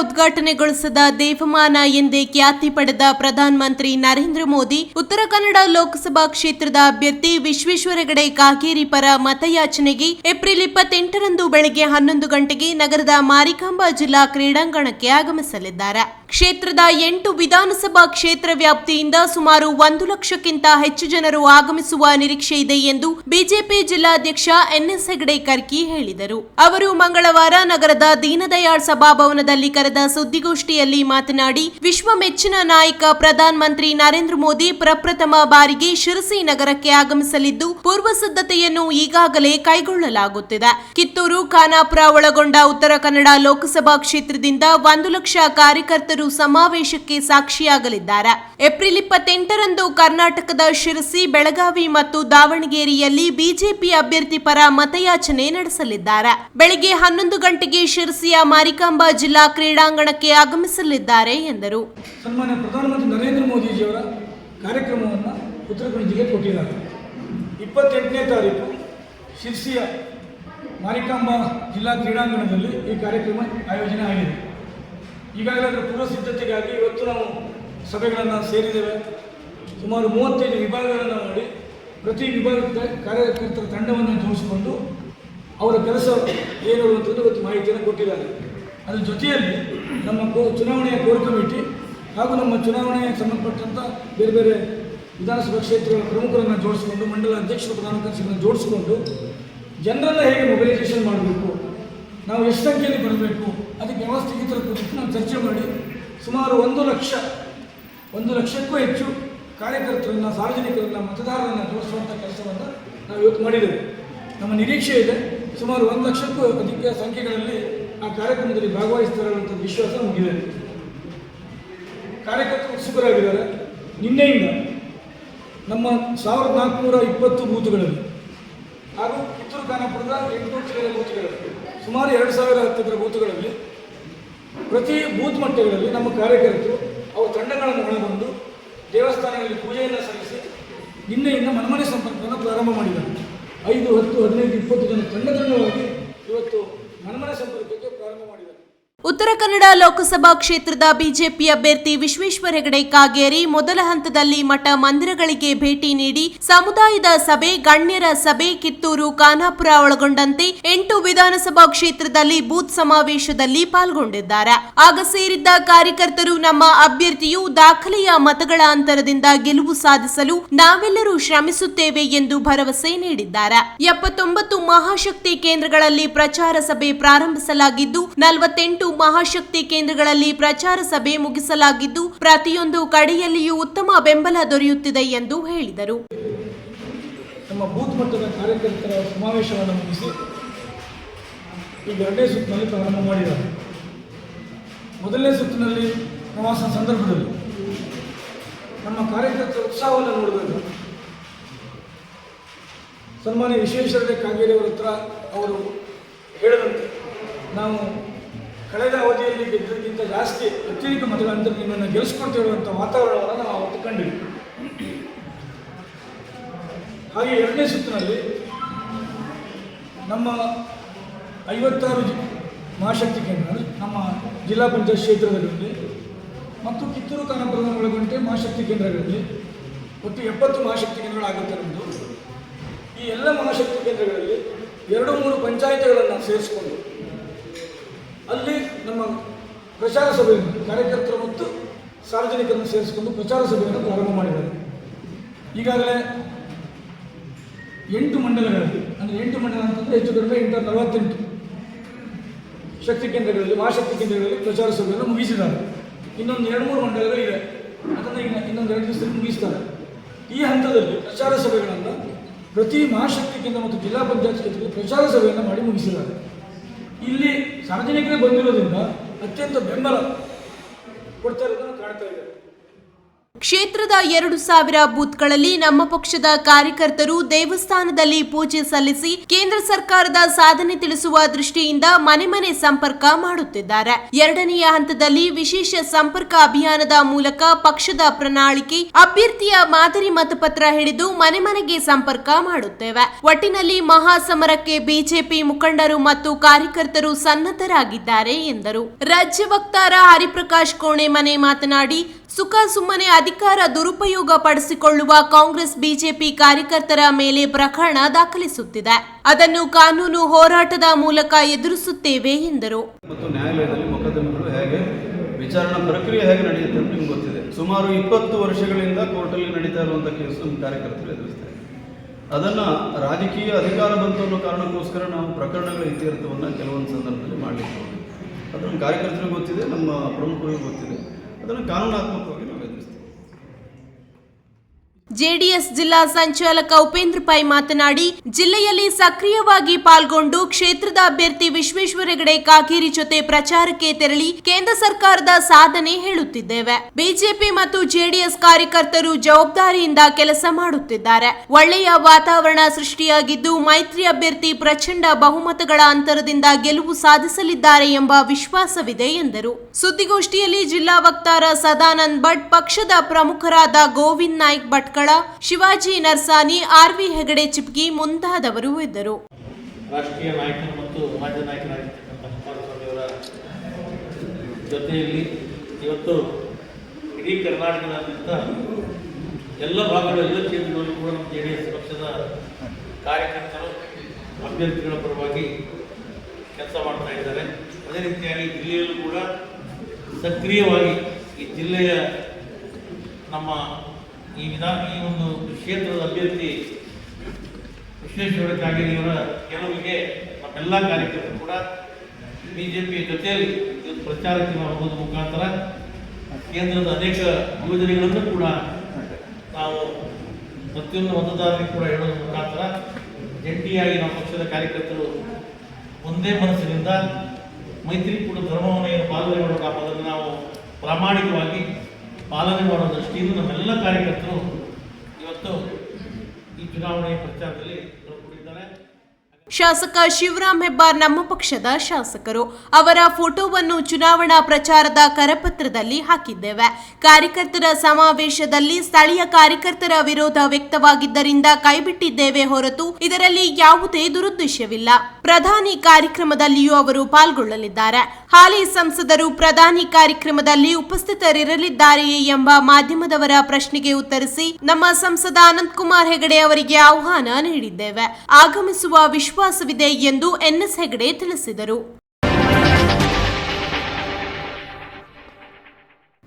ಉದ್ಘಾಟನೆಗೊಳಿಸಿದ ದೇವಮಾನ ಎಂದೇ ಖ್ಯಾತಿ ಪಡೆದ ಪ್ರಧಾನಮಂತ್ರಿ ನರೇಂದ್ರ ಮೋದಿ, ಉತ್ತರ ಕನ್ನಡ ಲೋಕಸಭಾ ಕ್ಷೇತ್ರದ ಅಭ್ಯರ್ಥಿ ವಿಶ್ವೇಶ್ವರ ಹೆಗಡೆ ಕಾಗೇರಿ ಪರ ಮತಯಾಚನೆಗೆ ಏಪ್ರಿಲ್ ಇಪ್ಪತ್ತೆಂಟರಂದು ಬೆಳಗ್ಗೆ ಹನ್ನೊಂದು ಗಂಟೆಗೆ ನಗರದ ಮಾರಿಕಾಂಬಾ ಜಿಲ್ಲಾ ಕ್ರೀಡಾಂಗಣಕ್ಕೆ ಆಗಮಿಸಲಿದ್ದಾರೆ. ಕ್ಷೇತ್ರದ ಎಂಟು ವಿಧಾನಸಭಾ ಕ್ಷೇತ್ರ ವ್ಯಾಪ್ತಿಯಿಂದ ಸುಮಾರು ಒಂದು ಲಕ್ಷಕ್ಕಿಂತ ಹೆಚ್ಚು ಜನರು ಆಗಮಿಸುವ ನಿರೀಕ್ಷೆ ಇದೆ ಎಂದು ಬಿಜೆಪಿ ಜಿಲ್ಲಾಧ್ಯಕ್ಷ ಎನ್ಎಸ್ ಹೆಗಡೆ ಕರ್ಕಿ ಹೇಳಿದರು. ಅವರು ಮಂಗಳವಾರ ನಗರದ ದೀನದಯಾಳ್ ಸಭಾಭವನದಲ್ಲಿ ಕರೆದ ಸುದ್ದಿಗೋಷ್ಠಿಯಲ್ಲಿ ಮಾತನಾಡಿ, ವಿಶ್ವ ಮೆಚ್ಚಿನ ನಾಯಕ ಪ್ರಧಾನ ಮಂತ್ರಿ ನರೇಂದ್ರ ಮೋದಿ ಪ್ರಪ್ರಥಮ ಬಾರಿಗೆ ಶಿರಸಿ ನಗರಕ್ಕೆ ಆಗಮಿಸಲಿದ್ದು, ಪೂರ್ವ ಸಿದ್ಧತೆಯನ್ನು ಈಗಾಗಲೇ ಕೈಗೊಳ್ಳಲಾಗುತ್ತಿದೆ. ಕಿತ್ತೂರು, ಖಾನಾಪುರ ಒಳಗೊಂಡ ಉತ್ತರ ಕನ್ನಡ ಲೋಕಸಭಾ ಕ್ಷೇತ್ರದಿಂದ ಒಂದು ಲಕ್ಷ ಕಾರ್ಯಕರ್ತರು ಸಮಾವೇಶಕ್ಕೆ ಸಾಕ್ಷಿಯಾಗಲಿದ್ದಾರೆ. ಏಪ್ರಿಲ್ ಇಪ್ಪತ್ತೆಂಟರಂದು ಕರ್ನಾಟಕದ ಶಿರಸಿ, ಬೆಳಗಾವಿ ಮತ್ತು ದಾವಣಗೆರೆಯಲ್ಲಿ ಬಿಜೆಪಿ ಅಭ್ಯರ್ಥಿ ಪರ ಮತಯಾಚನೆ ನಡೆಸಲಿದ್ದಾರೆ. ಬೆಳಗ್ಗೆ ಹನ್ನೊಂದು ಗಂಟೆಗೆ ಶಿರಸಿಯ ಮಾರಿಕಾಂಬಾ ಜಿಲ್ಲಾ ಕ್ರೀಡಾಂಗಣಕ್ಕೆ ಆಗಮಿಸಲಿದ್ದಾರೆ ಎಂದರು. ಸನ್ಮಾನ್ಯ ಪ್ರಧಾನಮಂತ್ರಿ ನರೇಂದ್ರ ಮೋದಿಜಿಯವರ ಕಾರ್ಯಕ್ರಮವನ್ನು ಉತ್ತರ ಕೊಟ್ಟಿದ್ದಾರೆ. ಇಪ್ಪತ್ತೆಂಟನೇ ತಾರೀಕು ಶಿರ್ಸಿಯ ಮಾರಿಕಾಂಬ ಜಿಲ್ಲಾ ಕ್ರೀಡಾಂಗಣದಲ್ಲಿ ಈ ಕಾರ್ಯಕ್ರಮ ಆಯೋಜನೆ ಆಗಿದೆ. ಈಗಾಗಲೇ ಅದರ ಪೂರ್ವ ಸಿದ್ಧತೆಗಾಗಿ ಇವತ್ತು ನಾವು ಸಭೆಗಳನ್ನು ಸೇರಿದ್ದೇವೆ. ಸುಮಾರು ಮೂವತ್ತೈದು ವಿಭಾಗಗಳನ್ನು ಮಾಡಿ ಪ್ರತಿ ವಿಭಾಗದ ಕಾರ್ಯಕರ್ತರ ತಂಡವನ್ನು ಜೋಡಿಸಿಕೊಂಡು ಅವರ ಕೆಲಸ ಏನು ಅನ್ನುವಂಥದ್ದು ಇವತ್ತು ಮಾಹಿತಿಯನ್ನು ಕೊಟ್ಟಿದ್ದಾರೆ. ಅದರ ಜೊತೆಯಲ್ಲಿ ನಮ್ಮ ಕೋ ಚುನಾವಣೆಯ ಕೋರ್ ಕಮಿಟಿ ಹಾಗೂ ನಮ್ಮ ಚುನಾವಣೆಗೆ ಸಂಬಂಧಪಟ್ಟಂಥ ಬೇರೆ ಬೇರೆ ವಿಧಾನಸಭಾ ಕ್ಷೇತ್ರಗಳ ಪ್ರಮುಖರನ್ನು ಜೋಡಿಸಿಕೊಂಡು, ಮಂಡಲ ಅಧ್ಯಕ್ಷರು, ಪ್ರಧಾನ ಕಾರ್ಯದರ್ಶಿಗಳನ್ನು ಜೋಡಿಸಿಕೊಂಡು ಜನರನ್ನ ಹೇಗೆ ಮೊಬಿಲೈಸೇಷನ್ ಮಾಡಬೇಕು, ನಾವು ಎಷ್ಟು ಸಂಖ್ಯೆಯಲ್ಲಿ ಬರಬೇಕು, ಅದಕ್ಕೆ ವ್ಯವಸ್ಥೆ ಈ ಥರ ಕುರಿತು ನಾವು ಚರ್ಚೆ ಮಾಡಿ ಸುಮಾರು ಒಂದು ಲಕ್ಷ, ಒಂದು ಲಕ್ಷಕ್ಕೂ ಹೆಚ್ಚು ಕಾರ್ಯಕರ್ತರನ್ನು, ಸಾರ್ವಜನಿಕರನ್ನು, ಮತದಾರರನ್ನು ಜೋಡಿಸುವಂಥ ಕೆಲಸವನ್ನು ನಾವು ಇವತ್ತು ಮಾಡಿದ್ದೇವೆ. ನಮ್ಮ ನಿರೀಕ್ಷೆ ಇದೆ ಸುಮಾರು ಒಂದು ಲಕ್ಷಕ್ಕೂ ಅಧಿಕ ಸಂಖ್ಯೆಗಳಲ್ಲಿ ಆ ಕಾರ್ಯಕ್ರಮದಲ್ಲಿ ಭಾಗವಹಿಸ್ತಾರೆ ಅಂತ ವಿಶ್ವಾಸ ನಮಗಿದೆ ಕಾರ್ಯಕರ್ತರು ಉತ್ಸುಕರಾಗಿದ್ದಾರೆ. ನಿನ್ನೆಯಿಂದ ನಮ್ಮ ಸಾವಿರದ ನಾಲ್ಕುನೂರ ಇಪ್ಪತ್ತು ಬೂತ್ಗಳಲ್ಲಿ ಹಾಗೂ ಕಿತ್ತೂರು ಖಾನಾಪುರದ ಎಂಟುನೂರು ಜಿಲ್ಲೆಯ ಬೂತ್ಗಳಲ್ಲಿ, ಸುಮಾರು ಎರಡು ಸಾವಿರ ಹತ್ತಿರ ಬೂತ್ಗಳಲ್ಲಿ ಪ್ರತಿ ಬೂತ್ ಮಟ್ಟಗಳಲ್ಲಿ ನಮ್ಮ ಕಾರ್ಯಕರ್ತರು ಅವರ ತಂಡಗಳನ್ನು ಒಳಗೊಂಡು ದೇವಸ್ಥಾನಗಳಲ್ಲಿ ಪೂಜೆಯನ್ನು ಸಲ್ಲಿಸಿ ನಿನ್ನೆಯಿಂದ ಮನಮನೆ ಸಂಪರ್ಕವನ್ನು ಪ್ರಾರಂಭ ಮಾಡಿದ್ದಾರೆ. ಐದು, ಹತ್ತು, ಹದಿನೈದು, ಇಪ್ಪತ್ತು ಜನ ತಂಡ ತಂಡವಾಗಿ ಇವತ್ತು ಮನಮನೆ ಸಂಪರ್ಕಕ್ಕೆ ಪ್ರಾರಂಭ ಮಾಡಿದ್ದಾರೆ ಉತ್ತರ ಕನ್ನಡ ಲೋಕಸಭಾ ಕ್ಷೇತ್ರದ ಬಿಜೆಪಿ ಅಭ್ಯರ್ಥಿ ವಿಶ್ವೇಶ್ವರ ಹೆಗಡೆ ಕಾಗೇರಿ ಮೊದಲ ಹಂತದಲ್ಲಿ ಮಠ ಮಂದಿರಗಳಿಗೆ ಭೇಟಿ ನೀಡಿ ಸಮುದಾಯದ ಸಭೆ, ಗಣ್ಯರ ಸಭೆ, ಕಿತ್ತೂರು, ಖಾನಾಪುರ ಒಳಗೊಂಡಂತೆ ಎಂಟು ವಿಧಾನಸಭಾ ಕ್ಷೇತ್ರದಲ್ಲಿ ಬೂತ್ ಸಮಾವೇಶದಲ್ಲಿ ಪಾಲ್ಗೊಂಡಿದ್ದಾರೆ. ಆಗ ಸೇರಿದ್ದ ಕಾರ್ಯಕರ್ತರು ನಮ್ಮ ಅಭ್ಯರ್ಥಿಯು ದಾಖಲೆಯ ಮತಗಳ ಅಂತರದಿಂದ ಗೆಲುವು ಸಾಧಿಸಲು ನಾವೆಲ್ಲರೂ ಶ್ರಮಿಸುತ್ತೇವೆ ಎಂದು ಭರವಸೆ ನೀಡಿದ್ದಾರೆ. ಎಪ್ಪತ್ತೊಂಬತ್ತು ಮಹಾಶಕ್ತಿ ಕೇಂದ್ರಗಳಲ್ಲಿ ಪ್ರಚಾರ ಸಭೆ ಪ್ರಾರಂಭಿಸಲಾಗಿದ್ದು, ನಲವತ್ತೆಂಟು ಮಹಾಶಕ್ತಿ ಕೇಂದ್ರಗಳಲ್ಲಿ ಪ್ರಚಾರ ಸಭೆ ಮುಗಿಸಲಾಗಿದ್ದು, ಪ್ರತಿಯೊಂದು ಕಡೆಯಲ್ಲಿಯೂ ಉತ್ತಮ ಬೆಂಬಲ ದೊರೆಯುತ್ತಿದೆ ಎಂದು ಹೇಳಿದರು. ನಮ್ಮ ಬೂತ್ ಮಟ್ಟದ ಕಾರ್ಯಕರ್ತರ ಸಮಾವೇಶವನ್ನು ಮುಗಿಸಿ ಈ ಎರಡನೇ ಸುತ್ತಿನಲ್ಲಿ ಪ್ರಾರಂಭ ಮಾಡಿದ್ದಾರೆ. ಮೊದಲನೇ ಸುತ್ತಿನಲ್ಲಿ ಪ್ರವಾಸ ಸಂದರ್ಭದಲ್ಲಿ ನಮ್ಮ ಕಾರ್ಯಕರ್ತರ ಉತ್ಸಾಹವನ್ನು ನೋಡಬೇಕು. ಸನ್ಮಾನ್ಯ ವಿಶ್ವೇಶ್ವರಯ್ಯ ಕಾಗೇರಿ ಅವರ ಹತ್ರ ಅವರು ಹೇಳಿದಂತೆ ನಾವು ಕಳೆದ ಅವಧಿಯಲ್ಲಿ ಗೆದ್ದಕ್ಕಿಂತ ಜಾಸ್ತಿ ಅತ್ಯಧಿಕ ಮತಗಳಂತ ನಿಮ್ಮನ್ನು ಗೆಲ್ಲಿಸ್ಕೊಳ್ತಿರುವಂಥ ವಾತಾವರಣವನ್ನು ನಾವು ಅವತ್ತು ಹಾಗೆ ಎರಡನೇ ಸುತ್ತಿನಲ್ಲಿ ನಮ್ಮ ಐವತ್ತಾರು ಮಹಾಶಕ್ತಿ ಕೇಂದ್ರ ನಮ್ಮ ಜಿಲ್ಲಾ ಪಂಚಾಯತ್ ಕ್ಷೇತ್ರದಲ್ಲಿ ಮತ್ತು ಕಿತ್ತೂರು ಖಾನಾಪುರದ ಒಳಗೊಂಡೆ ಮಹಾಶಕ್ತಿ ಕೇಂದ್ರಗಳಲ್ಲಿ ಒಟ್ಟು ಎಪ್ಪತ್ತು ಮಹಾಶಕ್ತಿ ಕೇಂದ್ರಗಳಾಗುತ್ತೆ ನಮ್ಮದು ಈ ಎಲ್ಲ ಮಹಾಶಕ್ತಿ ಕೇಂದ್ರಗಳಲ್ಲಿ ಎರಡು ಮೂರು ಪಂಚಾಯಿತಿಗಳನ್ನು ಸೇರಿಸಿಕೊಂಡು ಅಲ್ಲಿ ನಮ್ಮ ಪ್ರಚಾರ ಸಭೆಯನ್ನು ಕಾರ್ಯಕರ್ತರು ಮತ್ತು ಸಾರ್ವಜನಿಕರನ್ನು ಸೇರಿಸಿಕೊಂಡು ಪ್ರಚಾರ ಸಭೆಯನ್ನು ಪ್ರಾರಂಭ ಮಾಡಿದ್ದಾರೆ. ಈಗಾಗಲೇ ಎಂಟು ಮಂಡಲಗಳಲ್ಲಿ, ಅಂದರೆ ಎಂಟು ಮಂಡಲ ಅಂತಂದರೆ ಹೆಚ್ಚು ಕಡಿಮೆ ಎಂಟು ನಲವತ್ತೆಂಟು ಶಕ್ತಿ ಕೇಂದ್ರಗಳಲ್ಲಿ, ಮಹಾಶಕ್ತಿ ಕೇಂದ್ರಗಳಲ್ಲಿ ಪ್ರಚಾರ ಸಭೆಯನ್ನು ಮುಗಿಸಿದ್ದಾರೆ. ಇನ್ನೊಂದು ಎರಡು ಮೂರು ಮಂಡಲಗಳಿವೆ ಅದನ್ನು ಈಗ ಇನ್ನೊಂದು ಎರಡು ದಿವಸದಲ್ಲಿ ಮುಗಿಸ್ತಾರೆ. ಈ ಹಂತದಲ್ಲಿ ಪ್ರಚಾರ ಸಭೆಗಳನ್ನು ಪ್ರತಿ ಮಹಾಶಕ್ತಿ ಕೇಂದ್ರ ಮತ್ತು ಜಿಲ್ಲಾ ಪಂಚಾಯತ್ ಕ್ಷೇತ್ರದಲ್ಲಿ ಪ್ರಚಾರ ಸಭೆಯನ್ನು ಮಾಡಿ ಮುಗಿಸಿದ್ದಾರೆ. ಇಲ್ಲಿ ಸಾರ್ವಜನಿಕರೇ ಬಂದಿರೋದ್ರಿಂದ ಅತ್ಯಂತ ಬೆಂಬಲ ಕೊಡ್ತಾ ಇರೋದನ್ನು ಕಾಣ್ತಾ ಇದ್ದಾರೆ ಕ್ಷೇತ್ರದ ಎರಡು ಸಾವಿರ ಬೂತ್ಗಳಲ್ಲಿ ನಮ್ಮ ಪಕ್ಷದ ಕಾರ್ಯಕರ್ತರು ದೇವಸ್ಥಾನದಲ್ಲಿ ಪೂಜೆ ಸಲ್ಲಿಸಿ ಕೇಂದ್ರ ಸರ್ಕಾರದ ಸಾಧನೆ ತಿಳಿಸುವ ದೃಷ್ಟಿಯಿಂದ ಮನೆ ಮನೆ ಸಂಪರ್ಕ ಮಾಡುತ್ತಿದ್ದಾರೆ. ಎರಡನೆಯ ಹಂತದಲ್ಲಿ ವಿಶೇಷ ಸಂಪರ್ಕ ಅಭಿಯಾನದ ಮೂಲಕ ಪಕ್ಷದ ಪ್ರಣಾಳಿಕೆ, ಅಭ್ಯರ್ಥಿಯ ಮಾದರಿ ಮತಪತ್ರ ಹಿಡಿದು ಮನೆ ಮನೆಗೆ ಸಂಪರ್ಕ ಮಾಡುತ್ತೇವೆ. ಒಟ್ಟಿನಲ್ಲಿ ಮಹಾಸಮರಕ್ಕೆ ಬಿಜೆಪಿ ಮುಖಂಡರು ಮತ್ತು ಕಾರ್ಯಕರ್ತರು ಸನ್ನದ್ಧರಾಗಿದ್ದಾರೆ ಎಂದರು. ರಾಜ್ಯ ವಕ್ತಾರ ಹರಿಪ್ರಕಾಶ್ ಕೋಣೆ ಮನೆ ಮಾತನಾಡಿ ಸುಖ ಸುಮ್ಮನೆ ಅಧಿಕಾರ ದುರುಪಯೋಗ ಪಡಿಸಿಕೊಳ್ಳುವ ಕಾಂಗ್ರೆಸ್ ಬಿಜೆಪಿ ಕಾರ್ಯಕರ್ತರ ಮೇಲೆ ಪ್ರಕರಣ ದಾಖಲಿಸುತ್ತಿದೆ. ಅದನ್ನು ಕಾನೂನು ಹೋರಾಟದ ಮೂಲಕ ಎದುರಿಸುತ್ತೇವೆ ಎಂದರು. ಮತ್ತು ನ್ಯಾಯಾಲಯದಲ್ಲಿ ಮೊಕದ್ದಮೆಗಳು ಹೇಗೆ, ವಿಚಾರಣಾ ಪ್ರಕ್ರಿಯೆ ಹೇಗೆ ನಡೆಯುತ್ತೆ ಅಂತ ನಿಮ್ಗೆ ಗೊತ್ತಿದೆ. ಸುಮಾರು ಇಪ್ಪತ್ತು ವರ್ಷಗಳಿಂದ ಕೋರ್ಟಲ್ಲಿ ನಡೀತಾ ಇರುವಂಥ ಕೇಸು ನಮ್ಮ ಕಾರ್ಯಕರ್ತರು ಎದುರಿಸ್ತಾರೆ. ಅದನ್ನು ರಾಜಕೀಯ ಅಧಿಕಾರ ಬಂತು ಅನ್ನೋ ಕಾರಣಕ್ಕೋಸ್ಕರ ನಾವು ಪ್ರಕರಣಗಳ ಇತ್ಯರ್ಥವನ್ನು ಕೆಲವೊಂದು ಸಂದರ್ಭದಲ್ಲಿ ಮಾಡಲಿಕ್ಕೆ ಅದನ್ನು ಕಾರ್ಯಕರ್ತರಿಗೆ ಗೊತ್ತಿದೆ, ನಮ್ಮ ಪ್ರಮುಖರಿಗೂ ಗೊತ್ತಿದೆ. ಅದನ್ನು ಕಾನೂನಾತ್ಮಕವಾಗಿ ನಾವು ಎದುರಿಸ್ತೀವಿ ಜೆಡಿಎಸ್ ಜಿಲ್ಲಾ ಸಂಚಾಲಕ ಉಪೇಂದ್ರ ಪೈ ಮಾತನಾಡಿ, ಜಿಲ್ಲೆಯಲ್ಲಿ ಸಕ್ರಿಯವಾಗಿ ಪಾಲ್ಗೊಂಡು ಕ್ಷೇತ್ರದ ಅಭ್ಯರ್ಥಿ ವಿಶ್ವೇಶ್ವರ ಹೆಗಡೆ ಕಾಗೇರಿ ಜೊತೆ ಪ್ರಚಾರಕ್ಕೆ ತೆರಳಿ ಕೇಂದ್ರ ಸರ್ಕಾರದ ಸಾಧನೆ ಹೇಳುತ್ತಿದ್ದೇವೆ. ಬಿಜೆಪಿ ಮತ್ತು ಜೆಡಿಎಸ್ ಕಾರ್ಯಕರ್ತರು ಜವಾಬ್ದಾರಿಯಿಂದ ಕೆಲಸ ಮಾಡುತ್ತಿದ್ದಾರೆ. ಒಳ್ಳೆಯ ವಾತಾವರಣ ಸೃಷ್ಟಿಯಾಗಿದ್ದು, ಮೈತ್ರಿ ಅಭ್ಯರ್ಥಿ ಪ್ರಚಂಡ ಬಹುಮತಗಳ ಅಂತರದಿಂದ ಗೆಲುವು ಸಾಧಿಸಲಿದ್ದಾರೆ ಎಂಬ ವಿಶ್ವಾಸವಿದೆ ಎಂದರು. ಸುದ್ದಿಗೋಷ್ಠಿಯಲ್ಲಿ ಜಿಲ್ಲಾ ವಕ್ತಾರ ಸದಾನಂದ್ ಭಟ್, ಪಕ್ಷದ ಪ್ರಮುಖರಾದ ಗೋವಿಂದ್ ನಾಯ್ಕ್ ಭಟ್ಕಳ ಶಿವಾಜಿ ನರ್ಸಾನಿ ಆರ್ವಿ ಹೆಗಡೆ ಚಿಪ್ಕಿ ಮುಂತಾದವರು ಇದ್ದರು. ರಾಷ್ಟ್ರೀಯ ನಾಯಕರು ಮತ್ತು ಸಮಾಜ ನಾಯಕರಾಗಿರ್ತಕ್ಕಂಥ ಜೊತೆಯಲ್ಲಿ ಇವತ್ತು ಇಡೀ ಕರ್ನಾಟಕದಾದ್ಯಂತ ಎಲ್ಲ ಭಾಗಗಳು ಎಲ್ಲ ಕ್ಷೇತ್ರಗಳಲ್ಲೂ ಕೂಡ ನಮ್ಮ ಜೆ ಡಿ ಎಸ್ ಪಕ್ಷದ ಕಾರ್ಯಕರ್ತರು, ಅಭ್ಯರ್ಥಿಗಳ ಪರವಾಗಿ ಕೆಲಸ ಮಾಡ್ತಾ ಇದ್ದಾರೆ. ಅದೇ ರೀತಿಯಾಗಿ ಜಿಲ್ಲೆಯಲ್ಲೂ ಕೂಡ ಸಕ್ರಿಯವಾಗಿ ಈ ಜಿಲ್ಲೆಯ ನಮ್ಮ ಈ ವಿಧಾನ ಈ ಒಂದು ಕ್ಷೇತ್ರದ ಅಭ್ಯರ್ಥಿ ವಿಶ್ವೇಶ್ವರ ಕಾಗೇರಿಯವರ ಗೆಲುವಿಗೆ ನಮ್ಮೆಲ್ಲ ಕಾರ್ಯಕರ್ತರು ಕೂಡ ಬಿ ಜೆ ಪಿಯ ಜೊತೆಯಲ್ಲಿ ಪ್ರಚಾರಕ್ಕೆ ನಾವು ಮುಖಾಂತರ ಕೇಂದ್ರದ ಅನೇಕ ಯೋಜನೆಗಳನ್ನು ಕೂಡ ನಾವು ಪ್ರತಿಯೊಂದು ಮತದಾರರಿಗೆ ಕೂಡ ಹೇಳೋದ್ರ ಮುಖಾಂತರ ಜಂಟಿಯಾಗಿ ನಮ್ಮ ಪಕ್ಷದ ಕಾರ್ಯಕರ್ತರು ಒಂದೇ ಮನಸ್ಸಿನಿಂದ ಮೈತ್ರಿಕೂಟ ಧರ್ಮವನ್ನು ಏನು ಪಾಲನೆ ಮಾಡಬೇಕು ಅದನ್ನು ನಾವು ಪ್ರಾಮಾಣಿಕವಾಗಿ ಪಾಲನೆ ಮಾಡುವ ದೃಷ್ಟಿಯಿಂದ ನಮ್ಮೆಲ್ಲ ಕಾರ್ಯಕರ್ತರು ಇವತ್ತು ಈ ಚುನಾವಣೆಯ ಪ್ರಚಾರದಲ್ಲಿ ಶಾಸಕ ಶಿವರಾಮ್ ಹೆಬ್ಬಾರ್ ನಮ್ಮ ಪಕ್ಷದ ಶಾಸಕರು. ಅವರ ಫೋಟೋವನ್ನು ಚುನಾವಣಾ ಪ್ರಚಾರದ ಕರಪತ್ರದಲ್ಲಿ ಹಾಕಿದ್ದೇವೆ. ಕಾರ್ಯಕರ್ತರ ಸಮಾವೇಶದಲ್ಲಿ ಸ್ಥಳೀಯ ಕಾರ್ಯಕರ್ತರ ವಿರೋಧ ವ್ಯಕ್ತವಾಗಿದ್ದರಿಂದ ಕೈಬಿಟ್ಟಿದ್ದೇವೆ ಹೊರತು ಇದರಲ್ಲಿ ಯಾವುದೇ ದುರುದ್ದೇಶವಿಲ್ಲ. ಪ್ರಧಾನಿ ಕಾರ್ಯಕ್ರಮದಲ್ಲಿಯೂ ಅವರು ಪಾಲ್ಗೊಳ್ಳಲಿದ್ದಾರೆ. ಹಾಲಿ ಸಂಸದರು ಪ್ರಧಾನಿ ಕಾರ್ಯಕ್ರಮದಲ್ಲಿ ಉಪಸ್ಥಿತರಿರಲಿದ್ದಾರೆಯೇ ಎಂಬ ಮಾಧ್ಯಮದವರ ಪ್ರಶ್ನೆಗೆ ಉತ್ತರಿಸಿ ನಮ್ಮ ಸಂಸದ ಅನಂತಕುಮಾರ್ ಹೆಗಡೆ ಅವರಿಗೆ ಆಹ್ವಾನ ನೀಡಿದ್ದೇವೆ. ಆಗಮಿಸುವ ವಿಶ್ವಾಸವಿದೆ ಎಂದು ಎನ್ಎಸ್ ಹೆಗಡೆ ತಿಳಿಸಿದರು.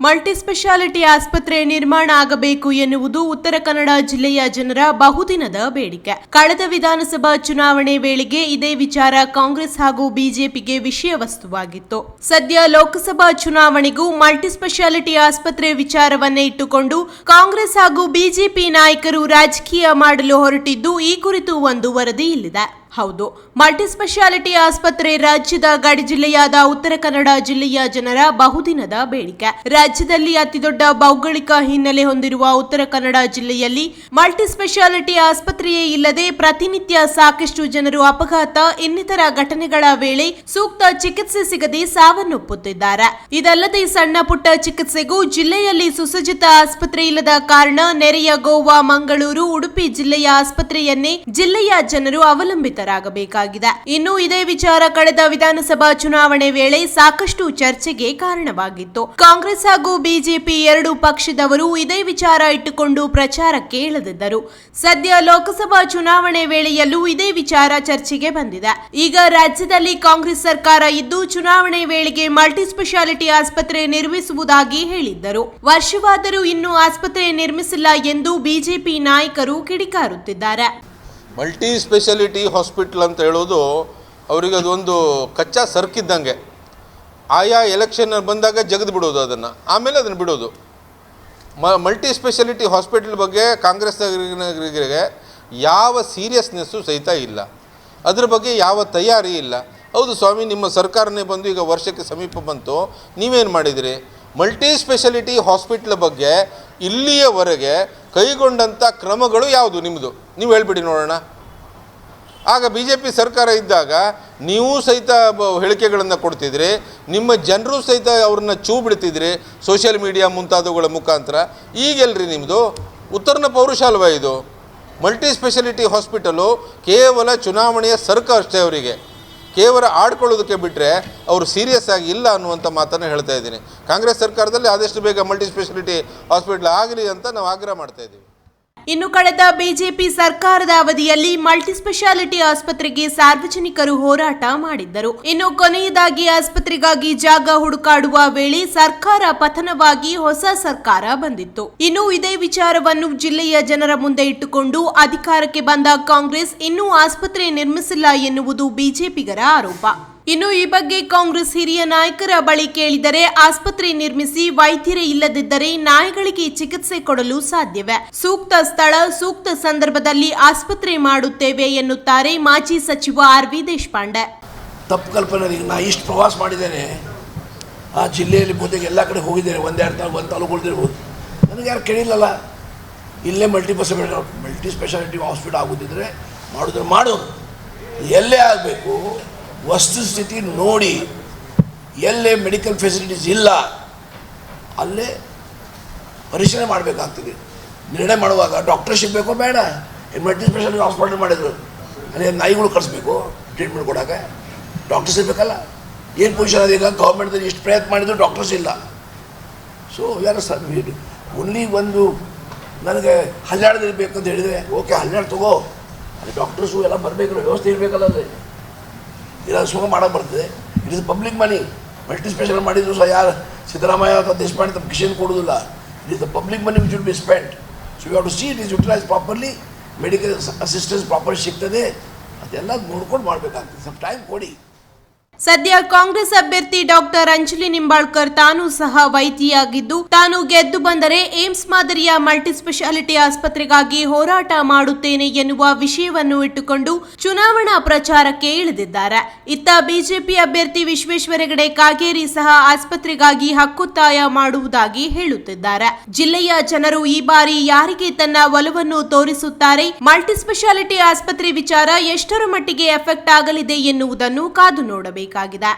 ಮಲ್ಟಿಸ್ಪೆಷಾಲಿಟಿ ಆಸ್ಪತ್ರೆ ನಿರ್ಮಾಣ ಆಗಬೇಕು ಎನ್ನುವುದು ಉತ್ತರ ಕನ್ನಡ ಜಿಲ್ಲೆಯ ಜನರ ಬಹುದಿನದ ಬೇಡಿಕೆ. ಕಳೆದ ವಿಧಾನಸಭಾ ಚುನಾವಣೆ ವೇಳೆಗೆ ಇದೇ ವಿಚಾರ ಕಾಂಗ್ರೆಸ್ ಹಾಗೂ ಬಿಜೆಪಿಗೆ ವಿಷಯ ವಸ್ತುವಾಗಿತ್ತು. ಸದ್ಯ ಲೋಕಸಭಾ ಚುನಾವಣೆಗೂ ಮಲ್ಟಿಸ್ಪೆಷಾಲಿಟಿ ಆಸ್ಪತ್ರೆ ವಿಚಾರವನ್ನೇ ಇಟ್ಟುಕೊಂಡು ಕಾಂಗ್ರೆಸ್ ಹಾಗೂ ಬಿಜೆಪಿ ನಾಯಕರು ರಾಜಕೀಯ ಮಾಡಲು ಹೊರಟಿದ್ದು ಈ ಕುರಿತು ಒಂದು ವರದಿ ಇಲ್ಲಿದೆ. ಹೌದು. ಮಲ್ಟಿಸ್ಪೆಷಾಲಿಟಿ ಆಸ್ಪತ್ರೆ ರಾಜ್ಯದ ಗಡಿ ಜಿಲ್ಲೆಯಾದ ಉತ್ತರ ಕನ್ನಡ ಜಿಲ್ಲೆಯ ಜನರ ಬಹುದಿನದ ಬೇಡಿಕೆ. ರಾಜ್ಯದಲ್ಲಿ ಅತಿದೊಡ್ಡ ಭೌಗೋಳಿಕ ಹಿನ್ನೆಲೆ ಹೊಂದಿರುವ ಉತ್ತರ ಕನ್ನಡ ಜಿಲ್ಲೆಯಲ್ಲಿ ಮಲ್ಟಿಸ್ಪೆಷಾಲಿಟಿ ಆಸ್ಪತ್ರೆಯೇ ಇಲ್ಲದೆ ಪ್ರತಿನಿತ್ಯ ಸಾಕಷ್ಟು ಜನರು ಅಪಘಾತ, ಇನ್ನಿತರ ಘಟನೆಗಳ ವೇಳೆ ಸೂಕ್ತ ಚಿಕಿತ್ಸೆ ಸಿಗದೆ ಸಾವನ್ನಪ್ಪುತ್ತಿದ್ದಾರೆ. ಇದಲ್ಲದೆ ಸಣ್ಣ ಪುಟ್ಟ ಚಿಕಿತ್ಸೆಗೂ ಜಿಲ್ಲೆಯಲ್ಲಿ ಸುಸಜ್ಜಿತ ಆಸ್ಪತ್ರೆ ಇಲ್ಲದ ಕಾರಣ ನೆರೆಯ ಗೋವಾ, ಮಂಗಳೂರು, ಉಡುಪಿ ಜಿಲ್ಲೆಯ ಆಸ್ಪತ್ರೆಯನ್ನೇ ಜಿಲ್ಲೆಯ ಜನರು ಅವಲಂಬಿತರಾಗಬೇಕಾಗಿದೆ ಇನ್ನು ಇದೇ ವಿಚಾರ ಕಳೆದ ವಿಧಾನಸಭಾ ಚುನಾವಣೆ ವೇಳೆ ಸಾಕಷ್ಟು ಚರ್ಚೆಗೆ ಕಾರಣವಾಗಿತ್ತು. ಕಾಂಗ್ರೆಸ್ ಹಾಗೂ ಬಿಜೆಪಿ ಎರಡು ಪಕ್ಷದವರು ಇದೇ ವಿಚಾರ ಇಟ್ಟುಕೊಂಡು ಪ್ರಚಾರಕ್ಕೆ ಇಳಿದಿದ್ದರು ಸದ್ಯ ಲೋಕಸಭಾ ಚುನಾವಣೆ ವೇಳೆಯಲ್ಲೂ ಇದೇ ವಿಚಾರ ಚರ್ಚೆಗೆ ಬಂದಿದೆ. ಈಗ ರಾಜ್ಯದಲ್ಲಿ ಕಾಂಗ್ರೆಸ್ ಸರ್ಕಾರ ಇದ್ದು ಚುನಾವಣೆ ವೇಳೆಗೆ ಮಲ್ಟಿಸ್ಪೆಷಾಲಿಟಿ ಆಸ್ಪತ್ರೆ ನಿರ್ಮಿಸುವುದಾಗಿ ಹೇಳಿದ್ದರು. ವರ್ಷವಾದರೂ ಇನ್ನೂ ಆಸ್ಪತ್ರೆ ನಿರ್ಮಿಸಿಲ್ಲ ಎಂದು ಬಿಜೆಪಿ ನಾಯಕರು ಕಿಡಿಕಾರುತ್ತಿದ್ದಾರೆ. ಮಲ್ಟಿ ಸ್ಪೆಷಾಲಿಟಿ ಹಾಸ್ಪಿಟ್ಲ್ ಅಂತ ಹೇಳೋದು ಅವರಿಗೆ ಅದೊಂದು ಕಚ್ಚಾ ಸರ್ಕಿದ್ದಂಗೆ. ಆಯಾ ಎಲೆಕ್ಷನ್ ಬಂದಾಗ ಜಗದು ಬಿಡೋದು ಅದನ್ನು. ಆಮೇಲೆ ಅದನ್ನು ಬಿಡೋದು. ಮ, ಮಲ್ಟಿ ಸ್ಪೆಷಾಲಿಟಿ ಹಾಸ್ಪಿಟ್ಲ್ ಬಗ್ಗೆ ಕಾಂಗ್ರೆಸ್ ನಾಯಕರಿಗೆ ಯಾವ ಸೀರಿಯಸ್ನೆಸ್ಸು ಸಹಿತ ಇಲ್ಲ. ಅದ್ರ ಬಗ್ಗೆ ಯಾವ ತಯಾರಿ ಇಲ್ಲ. ಹೌದು ಸ್ವಾಮಿ, ನಿಮ್ಮ ಸರ್ಕಾರನೇ ಬಂದು ಈಗ ವರ್ಷಕ್ಕೆ ಸಮೀಪ ಬಂತು. ನೀವೇನು ಮಾಡಿದಿರಿ? ಮಲ್ಟಿ ಸ್ಪೆಷಾಲಿಟಿ ಹಾಸ್ಪಿಟ್ಲ್ ಬಗ್ಗೆ ಇಲ್ಲಿಯವರೆಗೆ ಕೈಗೊಂಡಂಥ ಕ್ರಮಗಳು ಯಾವುದು ನಿಮ್ಮದು? ನೀವು ಹೇಳ್ಬಿಡಿ ನೋಡೋಣ. ಆಗ ಬಿ ಜೆ ಪಿ ಸರ್ಕಾರ ಇದ್ದಾಗ ನೀವು ಸಹಿತ ಹೇಳಿಕೆಗಳನ್ನು ಕೊಡ್ತಿದ್ರಿ, ನಿಮ್ಮ ಜನರು ಸಹಿತ ಅವ್ರನ್ನ ಚೂ ಬಿಡ್ತಿದ್ರಿ ಸೋಷಿಯಲ್ ಮೀಡಿಯಾ ಮುಂತಾದವುಗಳ ಮುಖಾಂತರ. ಈಗೆಲ್ರಿ ನಿಮ್ಮದು ಉತ್ತರನ ಪೌರುಷ ಅಲ್ವಾ ಇದು? ಮಲ್ಟಿ ಸ್ಪೆಷಾಲಿಟಿ ಹಾಸ್ಪಿಟಲು ಕೇವಲ ಚುನಾವಣೆಯ ಸರ್ಕ ಅಷ್ಟೇ ಅವರಿಗೆ. ಕೇವಲ ಆಡ್ಕೊಳ್ಳೋದಕ್ಕೆ ಬಿಟ್ಟರೆ ಅವರು ಸೀರಿಯಸ್ ಆಗಿ ಇಲ್ಲ ಅನ್ನುವಂಥ ಮಾತನ್ನು ಹೇಳ್ತಾ ಇದ್ದೀನಿ. ಕಾಂಗ್ರೆಸ್ ಸರ್ಕಾರದಲ್ಲಿ ಆದಷ್ಟು ಬೇಗ ಮಲ್ಟಿ ಸ್ಪೆಷಾಲಿಟಿ ಹಾಸ್ಪಿಟ್ಲ್ ಆಗಲಿ ಅಂತ ನಾವು ಆಗ್ರಹ ಮಾಡ್ತಾ ಇದ್ದೀವಿ. ಇನ್ನು ಕಳೆದ ಬಿಜೆಪಿ ಸರ್ಕಾರದ ಅವಧಿಯಲ್ಲಿ ಮಲ್ಟಿಸ್ಪೆಷಾಲಿಟಿ ಆಸ್ಪತ್ರೆಗೆ ಸಾರ್ವಜನಿಕರು ಹೋರಾಟ ಮಾಡಿದ್ದರು. ಇನ್ನು ಕೊನೆಯದಾಗಿ ಆಸ್ಪತ್ರೆಗಾಗಿ ಜಾಗ ಹುಡುಕಾಡುವ ವೇಳೆ ಸರ್ಕಾರ ಪತನವಾಗಿ ಹೊಸ ಸರ್ಕಾರ ಬಂದಿತ್ತು. ಇನ್ನು ಇದೇ ವಿಚಾರವನ್ನು ಜಿಲ್ಲೆಯ ಜನರ ಮುಂದೆ ಇಟ್ಟುಕೊಂಡು ಅಧಿಕಾರಕ್ಕೆ ಬಂದ ಕಾಂಗ್ರೆಸ್ ಇನ್ನೂ ಆಸ್ಪತ್ರೆ ನಿರ್ಮಿಸಿಲ್ಲ ಎನ್ನುವುದು ಬಿಜೆಪಿಗರ ಆರೋಪ. ಇನ್ನು ಈ ಬಗ್ಗೆ ಕಾಂಗ್ರೆಸ್ ಹಿರಿಯ ನಾಯಕರ ಬಳಿ ಕೇಳಿದರೆ ಆಸ್ಪತ್ರೆ ನಿರ್ಮಿಸಿ ವೈದ್ಯರೇ ಇಲ್ಲದಿದ್ದರೆ ನಾಯಿಗಳಿಗೆ ಚಿಕಿತ್ಸೆ ಕೊಡಲು ಸಾಧ್ಯವೇ? ಸೂಕ್ತ ಸ್ಥಳ, ಸೂಕ್ತ ಸಂದರ್ಭದಲ್ಲಿ ಆಸ್ಪತ್ರೆ ಮಾಡುತ್ತೇವೆ ಎನ್ನುತ್ತಾರೆ ಮಾಜಿ ಸಚಿವ ಆರ್ ವಿ ದೇಶಪಾಂಡೆ. ತಪ್ಪು ಕಲ್ಪನೆ ನಾ ಇಷ್ಟು ಪ್ರವಾಸ ಮಾಡಿದ್ದೇನೆ. ಆ ಜಿಲ್ಲೆಯಲ್ಲಿ ಬಹುತೇಕ ಎಲ್ಲ ಕಡೆ ಹೋಗಿದ್ದೇನೆ. ಒಂದೆರಡು ತಾಲೂಕು, ಒಂದು ನನಗೆ ಯಾರು ಕೇಳಿಲ್ಲಲ್ಲ. ಇಲ್ಲೇ ಮಲ್ಟಿ ಮಲ್ಟಿ ಸ್ಪೆಷಾಲಿಟಿ ಹಾಸ್ಪಿಟಲ್ ಆಗೋದಿದ್ರೆ ಮಾಡಿದ್ರೆ ಮಾಡೋದು. ಎಲ್ಲೇ ಆಗಬೇಕು. ವಸ್ತುಸ್ಥಿತಿ ನೋಡಿ ಎಲ್ಲೇ ಮೆಡಿಕಲ್ ಫೆಸಿಲಿಟೀಸ್ ಇಲ್ಲ, ಅಲ್ಲೇ ಪರಿಶೀಲನೆ ಮಾಡಬೇಕಾಗ್ತದೆ. ನಿರ್ಣಯ ಮಾಡುವಾಗ ಡಾಕ್ಟರ್ ಸಿಗಬೇಕು ಬೇಡ ಎಮರ್ಜೆನ್ಸಿ ಸ್ಪೆಷಲ್ ಹಾಸ್ಪಿಟಲ್ ಮಾಡಿದ್ರು, ಅಲ್ಲಿ ನಾಯಿಗಳು ಕಳಿಸ್ಬೇಕು ಟ್ರೀಟ್ಮೆಂಟ್ ಕೊಡೋಕೆ. ಡಾಕ್ಟರ್ಸ್ ಇರಬೇಕಲ್ಲ ಏನು ಪೊಸಿಷನ್ ಅದೀಗ ಗೌರ್ಮೆಂಟ್ದಲ್ಲಿ ಎಷ್ಟು ಪ್ರಯತ್ನ ಮಾಡಿದ್ರು ಡಾಕ್ಟರ್ಸ್ ಇಲ್ಲ. ಸೊ ಯಾರು ಸರ್ ಓನ್ಲಿ ಒಂದು ನನಗೆ ಹನ್ನೆರಡು ಬೇಕು ಅಂತ ಹೇಳಿದರೆ ಓಕೆ ಹನ್ನೆರಡು ತಗೋ. ಅಲ್ಲಿ ಡಾಕ್ಟರ್ಸು ಎಲ್ಲ ಬರಬೇಕಲ್ಲ, ವ್ಯವಸ್ಥೆ ಇರಬೇಕಲ್ಲ ಅಲ್ಲಿ. ಇಲ್ಲ ಸುಖ ಮಾಡೋಕೆ ಬರ್ತದೆ. It is public money multi special ಮಾಡಿದ್ರು ಸಹ ಯಾರು? ಸಿದ್ದರಾಮಯ್ಯ ಅಥವಾ ದೇಶಪಾಂಡೆ ತಮ್ಮ ಕಿಶನ್ ಕೊಡೋದಿಲ್ಲ. It is the public money which will be spend so you have to see it is utilise properly medical assistance proper ಸಿಗ್ತದೆ. ಅದೆಲ್ಲ ನೋಡ್ಕೊಂಡು ಮಾಡಬೇಕಾಗ್ತದೆ. ಸ್ವಲ್ಪ ಟೈಮ್ ಕೊಡಿ. ಸದ್ಯ ಕಾಂಗ್ರೆಸ್ ಅಭ್ಯರ್ಥಿ ಡಾಕ್ಟರ್ ಅಂಜಲಿ ನಿಂಬಾಳ್ಕರ್ ತಾನು ಸಹ ವೈದ್ಯಿಯಾಗಿದ್ದು, ತಾನು ಗೆದ್ದು ಬಂದರೆ ಏಮ್ಸ್ ಮಾದರಿಯ ಮಲ್ಟಿಸ್ಪೆಷಾಲಿಟಿ ಆಸ್ಪತ್ರೆಗಾಗಿ ಹೋರಾಟ ಮಾಡುತ್ತೇನೆ ಎನ್ನುವ ವಿಷಯವನ್ನು ಇಟ್ಟುಕೊಂಡು ಚುನಾವಣಾ ಪ್ರಚಾರಕ್ಕೆ ಇಳಿದಿದ್ದಾರೆ. ಇತ್ತ ಬಿಜೆಪಿ ಅಭ್ಯರ್ಥಿ ವಿಶ್ವೇಶ್ವರ ಹೆಗಡೆ ಕಾಗೇರಿ ಸಹ ಆಸ್ಪತ್ರೆಗಾಗಿ ಹಕ್ಕೊತ್ತಾಯ ಮಾಡುವುದಾಗಿ ಹೇಳುತ್ತಿದ್ದಾರೆ. ಜಿಲ್ಲೆಯ ಜನರು ಈ ಬಾರಿ ಯಾರಿಗೆ ತನ್ನ ಒಲವನ್ನು ತೋರಿಸುತ್ತಾರೆ? ಮಲ್ಟಿಸ್ಪೆಷಾಲಿಟಿ ಆಸ್ಪತ್ರೆ ವಿಚಾರ ಎಷ್ಟರ ಮಟ್ಟಿಗೆ ಎಫೆಕ್ಟ್ ಆಗಲಿದೆ ಎನ್ನುವುದನ್ನು ಕಾದು ನೋಡಬೇಕಾಗಿದೆ